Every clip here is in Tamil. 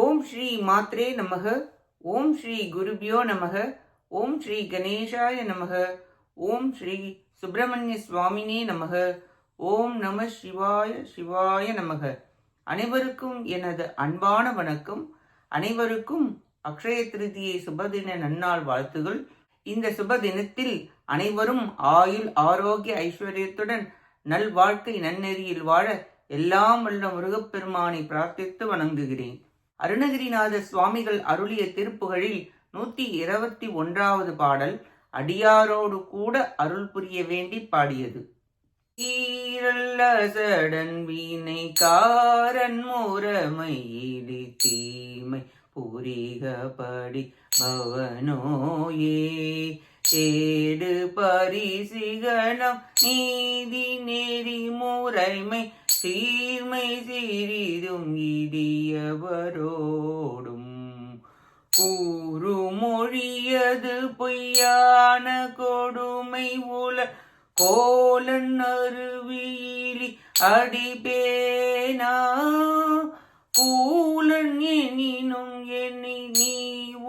ஓம் ஸ்ரீ மாத்ரே நமக ஓம் ஸ்ரீ குருபியோ நமக ஓம் ஸ்ரீ கணேஷாய நமக ஓம் ஸ்ரீ சுப்பிரமணிய சுவாமினே நமக ஓம் நம சிவாய சிவாய நமக. அனைவருக்கும் எனது அன்பான வணக்கம். அனைவருக்கும் அக்ஷய திருதியை சுபதின நன்னாள் வாழ்த்துகள். இந்த சுப தினத்தில் அனைவரும் ஆயுள் ஆரோக்கிய ஐஸ்வர்யத்துடன் நல்வாழ்க்கை நன்னெறியில் வாழ எல்லாம் வல்ல முருகப்பெருமானை பிரார்த்தித்து வணங்குகிறேன். அருணகிரிநாத சுவாமிகள் அருளிய திருப்புகழில் நூத்தி இருபத்தி ஒன்றாவது பாடல் அடியாரோடு கூட அருள் புரிய வேண்டி பாடியது. ஈரல்லசடன் வீணை காரன் முறமை தீமை புரிகபடி பவனோயே தேடு பரிசிகனம் நீதி நெறி முறைமை சீர்மை சிறிதும் இடியவரோடும் கூறு மொழியது பொய்யான கொடுமை உல கோலன் அருவியிலி அடிபேனா கூலன் எனினும் என்னை நீ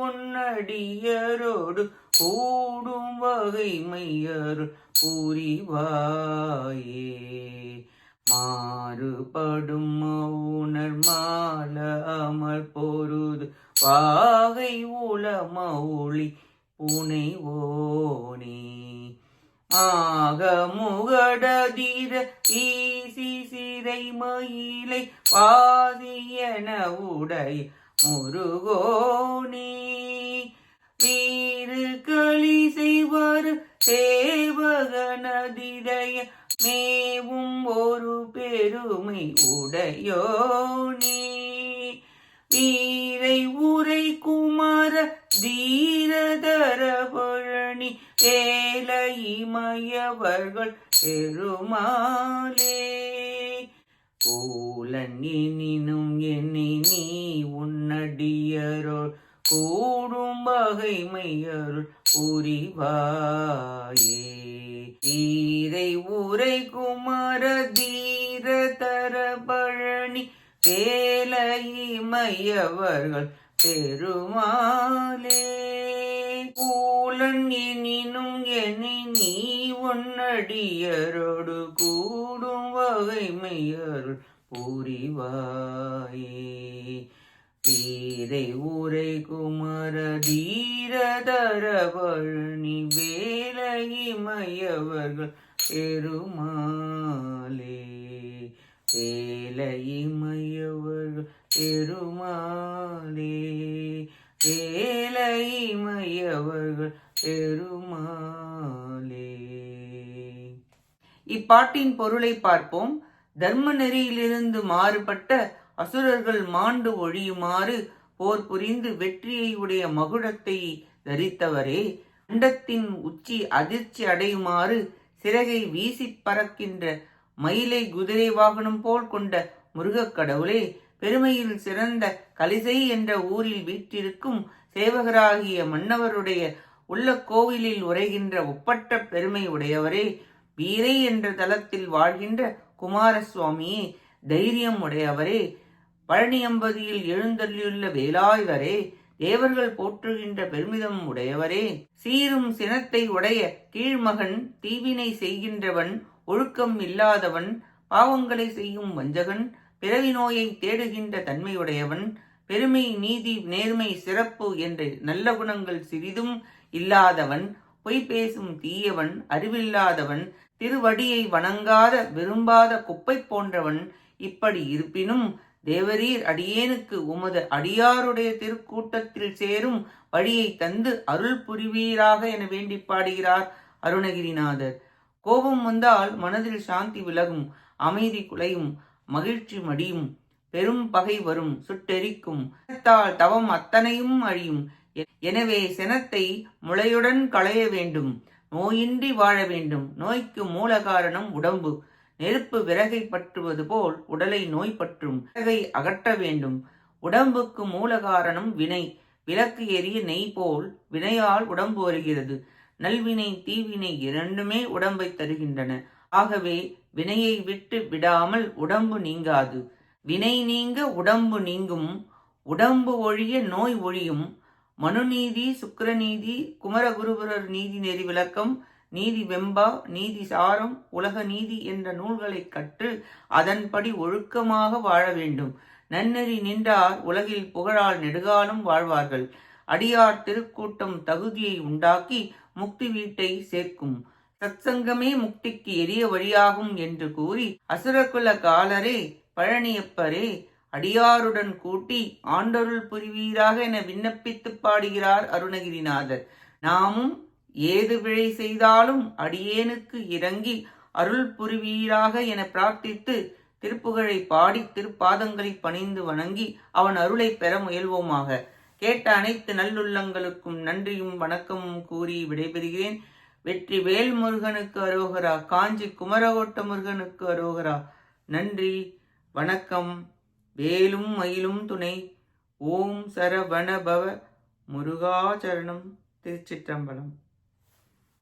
உன்னடியரோடு கூடும் வகைமையர் புரிவாயே. மாறுபடும் மௌனர் மால அமர் பொருது. வாகை உல மௌளி புனைவோனே ஆக முகடதிர ஈசி சிறை மயிலை பாதியன உடை முருகோனே. வீறு களி செய்வர் சேவகனதிதய மேவும் ஒரு பெருமை உடையோனே. வீரை உரை குமார தீரதர பழனி ஏலை பெருமாளே. கூலனினும் எனினும் என்னை நீ உன்னடியருள் கூடும் வகைமையருள் புரிவாயே. தீரை உரை குமர தீர தர பழனி வேலைமையவர்கள் பெருமாளே. கூலன் எனினும் என்னை நீ உன்னடியரோடு கூடும் வகைமையருள் புரிவாயே. தீரை ஊரை குமர தீரதர வேலகி மையவர்கள் பெருமாளே வேலைமையவர்கள் பெருமாளே வேலைமையவர்கள் பெருமாளே இப்பாட்டின் பொருளை பார்ப்போம். தர்ம நெறியிலிருந்து மாறுபட்ட அசுரர்கள் மாண்டு ஒழியுமாறு போர் புரிந்து வெற்றியை உடைய மகுடத்தை தரித்தவரே அண்டத்தின் உச்சி அதிர்ச்சி அடையுமாறு சிறகை வீசி பறக்கின்ற மயிலை குதிரை வாகனம் போல் கொண்ட முருகக் கடவுளே பெருமையில் சிறந்த கலிசை என்ற ஊரில் வீற்றிருக்கும் சேவகராகிய மன்னவருடைய உள்ள கோவிலில் உரைகின்ற ஒப்பற்ற பெருமை உடையவரே வீரை என்ற தலத்தில் வாழ்கின்ற குமாரசுவாமியே தைரியம் உடையவரே பழனியம்பதியில் எழுந்தள்ளியுள்ள வேலாயுதரே தேவர்கள் போற்றுகின்ற பெருமிதம் உடையவரே சீரும் சினத்தை உடைய கீழ்மகன் தீவினை செய்கின்றவன் ஒழுக்கம் இல்லாதவன் பாவங்களை செய்யும் வஞ்சகன் பிறவி நோயை தேடுகின்ற தன்மையுடையவன் பெருமை நீதி நேர்மை சிறப்பு என்ற நல்ல குணங்கள் சிறிதும் இல்லாதவன் பொய் பேசும் தீயவன் அறிவில்லாதவன் திருவடியை வணங்காத விரும்பாத குப்பை போன்றவன் இப்படி இருப்பினும் தேவரீர் அடியேனுக்கு உமது அடியாருடைய திருக்கூட்டத்தில் சேரும் வழியை தந்து அருள் புரிவீராக என வேண்டி பாடுகிறார் அருணகிரிநாதர். கோபம் வந்தால் மனதில் சாந்தி விலகும் அமைதி குலையும் மகிழ்ச்சி மடியும் பெரும் பகை வரும் சுட்டெரிக்கும். தவம் அத்தனையும் அழியும். எனவே சினத்தை முளையுடன் களைய வேண்டும் நோயின்றி வாழ வேண்டும். நோய்க்கு மூல காரணம் உடம்பு. நெருப்பு விறகை பற்றுவது போல் உடலை நோய் பற்றும். விறகை அகற்ற வேண்டும். உடம்புக்கு மூலகாரணம் வினை. விளக்கு எரிய நெய் போல் வினையால் உடம்பு வருகிறது. நல்வினை தீவினை இரண்டுமே உடம்பை தருகின்றன. ஆகவே வினையை விட்டு விடாமல் உடம்பு நீங்காது. வினை நீங்க உடம்பு நீங்கும். உடம்பு ஒழிய நோய் ஒழியும். மனுநீதி சுக்கிரநீதி குமரகுருபுரர் நீதி நெறி விளக்கம். நீதி வெம்பா நீதி சாரம் உலக நீதி என்ற நூல்களை கற்று அதன்படி ஒழுக்கமாக வாழ வேண்டும். நன்னெறி நின்றார் உலகில் புகழால் நெடுகாலம் வாழ்வார்கள். அடியார் திருக்கூட்டம் தகுதியை உண்டாக்கி முக்தி வீட்டை சேர்க்கும். சத்சங்கமே முக்திக்கு எரிய வழியாகும் என்று கூறி அசுரகுல காலரே பழனியப்பரே அடியாருடன் கூட்டி ஆண்டருள் புரிவீராக என விண்ணப்பித்து பாடுகிறார் அருணகிரிநாதர். நாமும் ஏது பிழை செய்தாலும் அடியேனுக்கு இறங்கி அருள் புரிவீராக என பிரார்த்தித்து திருப்புகழை பாடி திருப்பாதங்களை பணிந்து வணங்கி அவன் அருளை பெற முயல்வோமாக. கேட்ட அனைத்து நல்லுள்ளங்களுக்கும் நன்றியும் வணக்கமும் கூறி விடைபெறுகிறேன். வெற்றி வேல் முருகனுக்கு அரோகரா காஞ்சி குமரகோட்ட முருகனுக்கு அரோகரா. நன்றி வணக்கம் வேலும் மயிலும் துணை. ஓம் சரவணபவ முருகாச்சரணம் திருச்சிற்றம்பலம்.